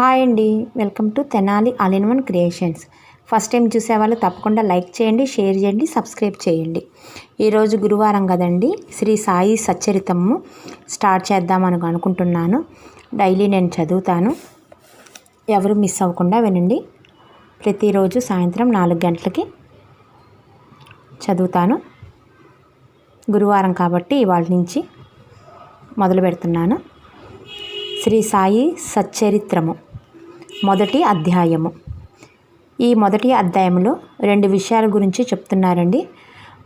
Hi అండి. Welcome to Tenali all in one creations. First time చూసే వాళ్ళు తప్పకుండా లైక్ చేయండి షేర్ చేయండి సబ్స్క్రైబ్ చేయండి. ఈరోజు గురువారం కదండి శ్రీ సాయి సచ్చరితము స్టార్ట్ చేద్దామని అనుకుంటున్నాను. డైలీ నేను చదువుతాను. ఎవరు మిస్ అవ్వకుండా వినండి. ప్రతిరోజు సాయంత్రం నాలుగు గంటలకి చదువుతాను. గురువారం కాబట్టి ఇవాళ నుంచి మొదలు పెడుతున్నాను. శ్రీ సాయి సచ్చరిత్రము. మొదటి అధ్యాయము. ఈ మొదటి అధ్యాయంలో రెండు విషయాల గురించి చెప్తున్నారండి.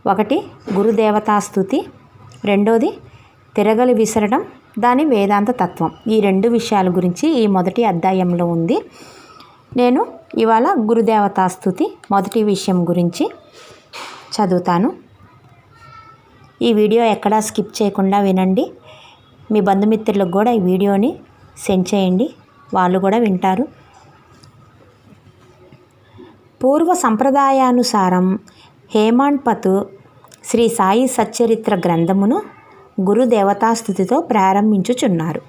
ఒకటి గురుదేవతా స్థుతి. రెండోది తిరగలి విసరడం. దాని వేదాంత తత్వం. ఈ రెండు విషయాల గురించి ఈ మొదటి అధ్యాయంలో ఉంది. నేను ఇవాళ గురుదేవతాస్తుతి మొదటి విషయం గురించి చదువుతాను. ఈ వీడియో ఎక్కడా స్కిప్ చేయకుండా వినండి. మీ బంధుమిత్రులకు కూడా ఈ వీడియోని సెండ్ చేయండి. వాళ్ళు కూడా వింటారు. పూర్వ సంప్రదాయానుసారం హేమాండ్పత్ శ్రీ సాయి సచ్చరిత్ర గ్రంథమును గురుదేవతాస్థుతితో ప్రారంభించుచున్నారు.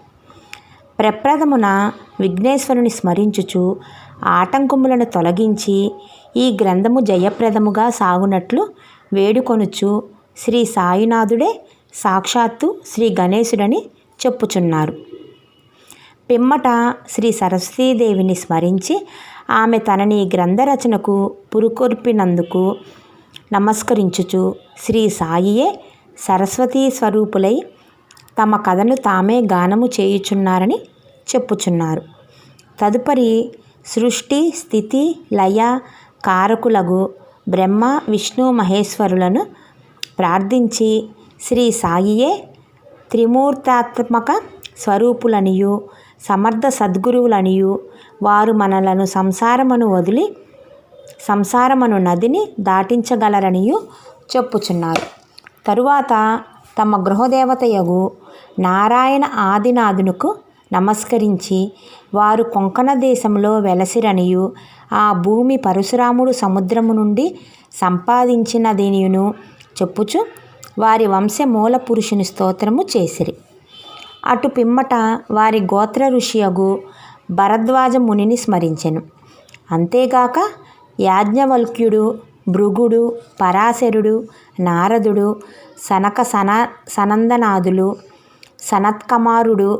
ప్రప్రథమున విఘ్నేశ్వరుని స్మరించుచు ఆటంకములను తొలగించి ఈ గ్రంథము జయప్రదముగా సాగునట్లు వేడుకొనుచు శ్రీ సాయినాథుడే సాక్షాత్తు శ్రీ గణేశుడని చెప్పుచున్నారు. పిమ్మట శ్రీ సరస్వతీదేవిని స్మరించి ఆమె తనని గ్రంథరచనకు పురుకొల్పినందుకు నమస్కరించుచు శ్రీ సాయియే సరస్వతీ స్వరూపులై తమ కథను తామే గానము చేయుచున్నారని చెప్పుచున్నారు. తదుపరి సృష్టి స్థితి లయ కారకులగు బ్రహ్మ విష్ణు మహేశ్వరులను ప్రార్థించి శ్రీ సాయియే త్రిమూర్తాత్మక స్వరూపులనియు సమర్థ సద్గురువులనియు వారు మనలను సంసారమును వదిలి సంసారమును నదిని దాటించగలరనియు చెప్పుచున్నారు. తరువాత తమ గృహదేవతయగు నారాయణ ఆదినాథునకు నమస్కరించి వారు కొంకణ దేశంలో వెలసిరనియు ఆ భూమి పరశురాముడు సముద్రము నుండి సంపాదించిన దీనియును చెప్పుచు వారి వంశ మూల పురుషుని స్తోత్రము చేసిరి. అటు పిమ్మట వారి గోత్ర ఋషియగు భరద్వాజ మునిని స్మరించెను. అంతేగాక యాజ్ఞవల్క్యుడు భృగుడు పరాశరుడు నారదుడు సనక సన సనందనాథులు సనత్కమారుడు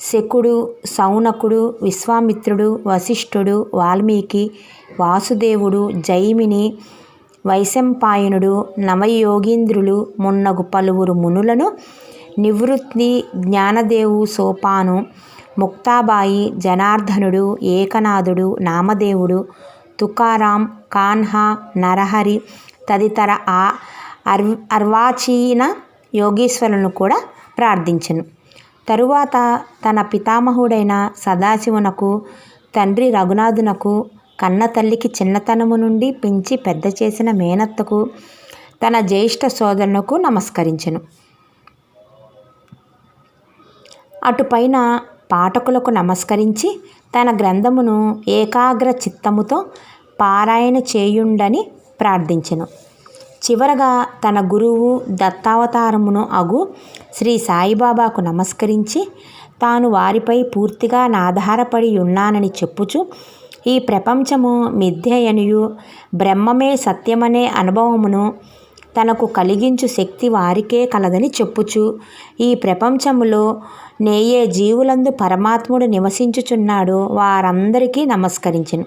శకుడు సౌనకుడు విశ్వామిత్రుడు వశిష్ఠుడు వాల్మీకి వాసుదేవుడు జైమిని వైశంపాయనుడు నవయోగీంద్రులు మున్నగు పలువురు మునులను నివృత్తి జ్ఞానదేవు సోపాను ముక్తాబాయి జనార్దనుడు ఏకనాథుడు నామదేవుడు తుకారాం కాన్హా నరహరి తదితర ఆ అర్ అర్వాచీన యోగీశ్వరులను కూడా ప్రార్థించను. తరువాత తన పితామహుడైన సదాశివునకు తండ్రి రఘునాథునకు కన్న తల్లికి చిన్నతనము నుండి పెంచి పెద్ద చేసిన మేనత్తకు తన జ్యేష్ఠ సోదరునకు నమస్కరించెను. అటుపైన పాఠకులకు నమస్కరించి తన గ్రంథమును ఏకాగ్ర చిత్తముతో పారాయణ చేయుండని ప్రార్థించెను. చివరగా తన గురువు దత్తావతారమును అగు శ్రీ సాయిబాబాకు నమస్కరించి తాను వారిపై పూర్తిగా నాధారపడి ఉన్నానని చెప్పుచు ఈ ప్రపంచము మిథ్యయనియు బ్రహ్మమే సత్యమనే అనుభవమును తనకు కలిగించు శక్తి వారికే కలదని చెప్పుచు ఈ ప్రపంచములో నేయే జీవులందు పరమాత్ముడు నివసించుచున్నాడో వారందరికీ నమస్కరించను.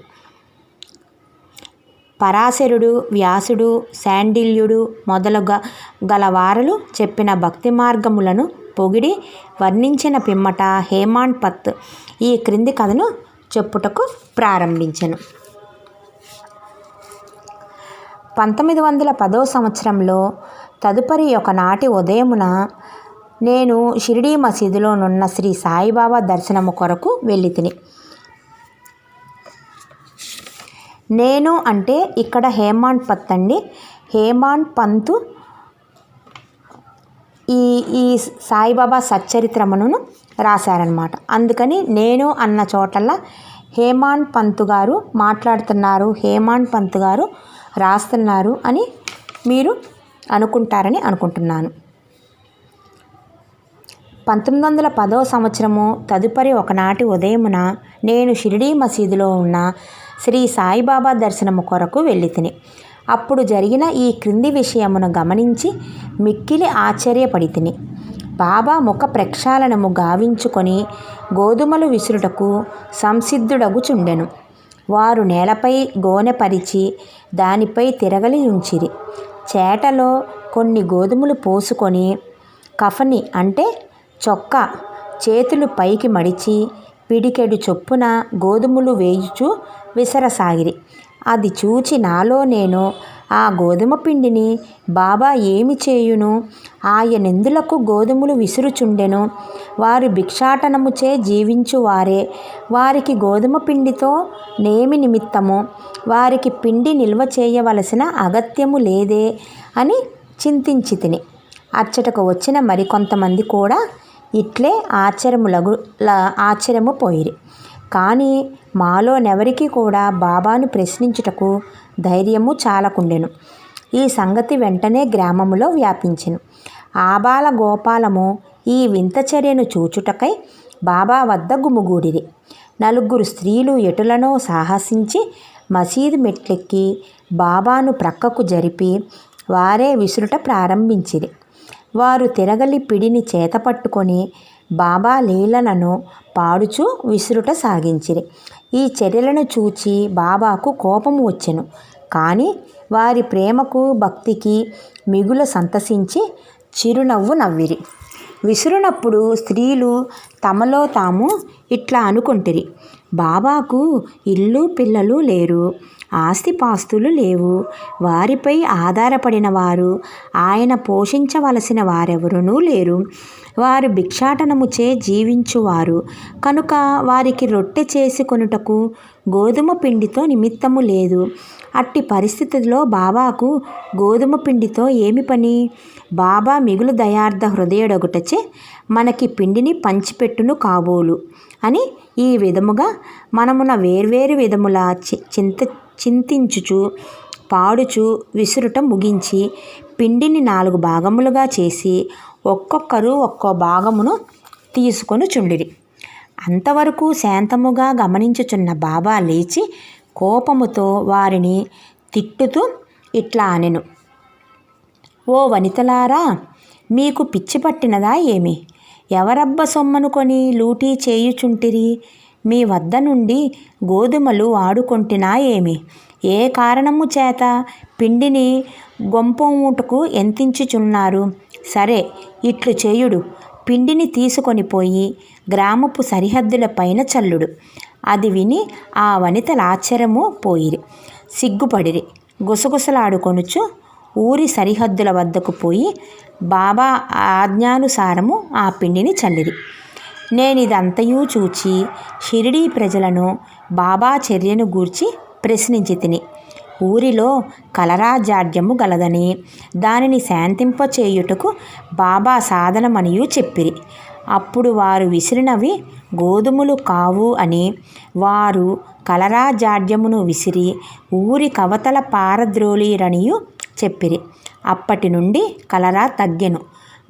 పరాశరుడు వ్యాసుడు శాండిల్యుడు మొదలుగా గలవారలు చెప్పిన భక్తి మార్గములను పొగిడి వర్ణించిన పిమ్మట హేమాండ్ పత్ ఈ క్రింది కథను చెప్పుటకు ప్రారంభించను. పంతొమ్మిది వందల పదో సంవత్సరంలో తదుపరి ఒకనాటి ఉదయమున నేను షిరిడీ మసీదులోనున్న శ్రీ సాయిబాబా దర్శనము కొరకు వెళ్ళి తిని నేను అంటే ఇక్కడ హేమాండ్ పత్ అండి. హేమాండ్ పంతు ఈ ఈ సాయిబాబా సచ్చరిత్రమును రాశారనమాట అందుకని నేను అన్న చోటల్లా హేమాండ్ పంతు గారు మాట్లాడుతున్నారు. హేమాండ్ పంతు గారు రాస్తున్నారు అని మీరు అనుకుంటారని అనుకుంటున్నాను. పంతొమ్మిది వందల పదో సంవత్సరము తదుపరి ఒకనాటి ఉదయమున నేను షిరిడీ మసీదులో ఉన్న శ్రీ సాయిబాబా దర్శనము కొరకు వెళ్ళి తిని అప్పుడు జరిగిన ఈ క్రింది విషయమును గమనించి మిక్కిలి ఆశ్చర్యపడి తిని బాబా ముఖ ప్రక్షాళనము గావించుకొని గోధుమలు విసురుటకు సంసిద్ధుడగుచుండెను. వారు నేలపై గోనె పరిచి దానిపై తిరగలి ఉంచిరి. చేటలో కొన్ని గోధుమలు పోసుకొని కఫని అంటే చొక్క చేతులు పైకి మడిచి పిడికెడు చొప్పున గోధుమలు వేయుచు విసరసాగిరి. అది చూచి నాలో నేను ఆ గోధుమ పిండిని బాబా ఏమి చేయును? ఆయనెందులకు గోధుమలు విసురుచుండెను? వారు భిక్షాటనముచే జీవించువారే. వారికి గోధుమ పిండితో నేమి నిమిత్తము. వారికి పిండి నిల్వ చేయవలసిన అగత్యము లేదే అని చింతించి తిని అచ్చటకు వచ్చిన మరికొంతమంది కూడా ఇట్లే ఆశ్చర్యములగు ఆశ్చర్యము పోయిరి. కానీ మాలోనెవరికి కూడా బాబాను ప్రశ్నించుటకు ధైర్యము చాలకుండెను. ఈ సంగతి వెంటనే గ్రామములో వ్యాపించెను. ఆబాల గోపాలము ఈ వింత చర్యను చూచుటకై బాబా వద్ద గుమిగూడిరి నలుగురు స్త్రీలు ఎటులనో సాహసించి మసీదు మెట్లెక్కి బాబాను ప్రక్కకు జరిపి వారే విసురుట ప్రారంభించిరి. వారు తిరగలి పిడిని చేతపట్టుకొని బాబా లీలలను పాడుచూ విసురుట సాగించిరి. ఈ చర్యలను చూచి బాబాకు కోపం వచ్చెను. కానీ వారి ప్రేమకు భక్తికి మిగుల సంతసించి చిరునవ్వు నవ్విరి. విసురునప్పుడు స్త్రీలు తమలో తాము ఇట్లా అనుకొంటిరి. బాబాకు ఇల్లు పిల్లలు లేరు ఆస్తిపాస్తులు లేవు. వారిపై ఆధారపడిన వారు ఆయన పోషించవలసిన వారెవరునూ లేరు. వారు భిక్షాటనముచే జీవించువారు. కనుక వారికి రొట్టె చేసుకొనుటకు గోధుమ పిండితో నిమిత్తము లేదు. అట్టి పరిస్థితిలో బాబాకు గోధుమ పిండితో ఏమి పని? బాబా మిగులు దయార్థ హృదయుడొకటచే మనకి పిండిని పంచిపెట్టును కాబోలు అని ఈ విధముగా మనమున వేర్వేరు విధముల చి- చింత చింతించుచు పాడుచు విసురుట ముగించి పిండిని నాలుగు భాగములుగా చేసి ఒక్కొక్కరు ఒక్కో భాగమును తీసుకొని చుండిరి. అంతవరకు శాంతముగా గమనించుచున్న బాబా లేచి కోపముతో వారిని తిట్టుతూ ఇట్లా అనెను. ఓ వనితలారా మీకు పిచ్చి పట్టినదా ఏమి? ఎవరబ్బ సొమ్మను కొని లూటీ చేయుచుంటిరి? మీ వద్ద నుండి గోధుమలు ఆడుకొంటినా ఏమి? ఏ కారణము చేత పిండిని గొంపముటకు ఎంతించుచున్నారు సరే ఇట్లు చేయుడు. పిండిని తీసుకొని పోయి గ్రామపు సరిహద్దుల పైన చల్లుడు. అది విని ఆ వనితల ఆశ్చర్యము పోయిరి. సిగ్గుపడిరి. గుసగుసలాడుకొనుచు ఊరి సరిహద్దుల వద్దకు పోయి బాబా ఆజ్ఞానుసారము ఆ పిండిని చల్లిరి. నేనిదంతయు చూచి షిరిడీ ప్రజలను బాబా చర్యను గూర్చి ప్రశ్నించి తిని ఊరిలో కలరా జాడ్యము గలదని దానిని శాంతింపచేయుటకు బాబా సాధనమనియు చెప్పిరి. అప్పుడు వారు విసిరినవి గోధుమలు కావు అని వారు కలరా జాడ్యమును విసిరి ఊరి కవతల పారద్రోళీరనియు చెప్పిరి. అప్పటి నుండి కలరా తగ్గెను.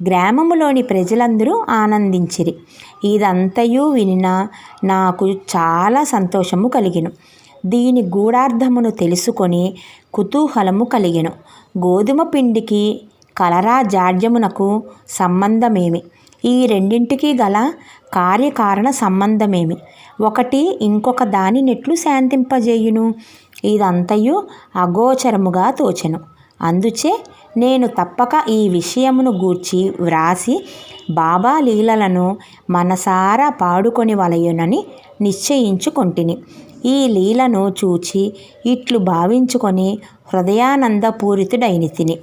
గ్రామములోని ప్రజలందరూ ఆనందించిరి. ఇదంతయు వినిన నాకు చాలా సంతోషము కలిగెను. దీని గూఢార్థమును తెలుసుకొని కుతూహలము కలిగెను. గోధుమ పిండికి కలరా జాడ్యమునకు సంబంధమేమి? ఈ రెండింటికి గల కార్యకారణ సంబంధమేమి? ఒకటి ఇంకొక దాని నెట్లు శాంతింపజేయును. ఇదంతయు అగోచరముగా తోచెను. అందుచే నేను తప్పక ఈ విషయమును గూర్చి వ్రాసి బాబా లీలలను మనసారా పాడుకొని వలయునని నిశ్చయించుకొంటిని. ఈ లీలను చూచి ఇట్లు భావించుకొని హృదయానందపూరితుడైని తిని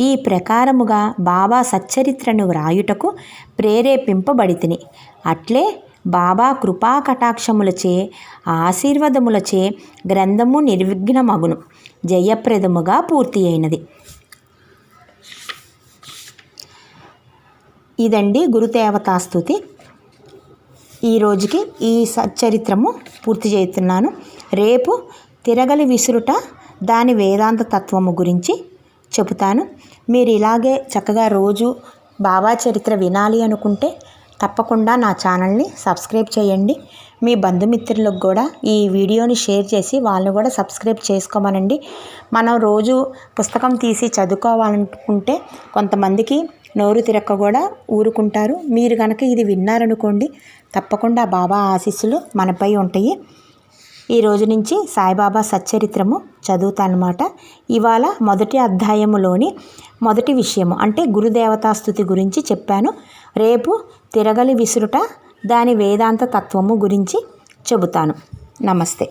ఈ ప్రకారముగా బాబా సచ్చరిత్రను వ్రాయుటకు ప్రేరేపింపబడితిని. అట్లే బాబా కృపా కటాక్షములచే ఆశీర్వదములచే గ్రంథము నిర్విఘ్నమగును. జయప్రదముగా పూర్తి అయినది. ఇదండి గురుదేవతాస్తుతి ఈ రోజుకి ఈ సచ్చరిత్రము పూర్తి చేస్తున్నాను. రేపు తిరగలి విసురుట దాని వేదాంత తత్వము గురించి చెబుతాను. మీరు ఇలాగే చక్కగా రోజు బాబా చరిత్ర వినాలి అనుకుంటే తప్పకుండా నా ఛానల్ని సబ్స్క్రైబ్ చేయండి. మీ బంధుమిత్రులకు కూడా ఈ వీడియోని షేర్ చేసి వాళ్ళని కూడా సబ్స్క్రైబ్ చేసుకోమనండి. మనం రోజు పుస్తకం తీసి చదువుకోవాలనుకుంటే కొంతమందికి నోరు తిరక్క కూడా ఊరుకుంటారు. మీరు కనుక ఇది విన్నారనుకోండి తప్పకుండా బాబా ఆశీస్సులు మనపై ఉంటాయి. ఈ రోజు నుంచి సాయిబాబా సచ్చరిత్రము చదువుతానమాట. ఇవాళ మొదటి అధ్యాయములోని మొదటి విషయము అంటే గురుదేవతా స్థుతి గురించి చెప్పాను. రేపు తిరగలి విసురుట దాని వేదాంత తత్వము గురించి చెబుతాను. నమస్తే.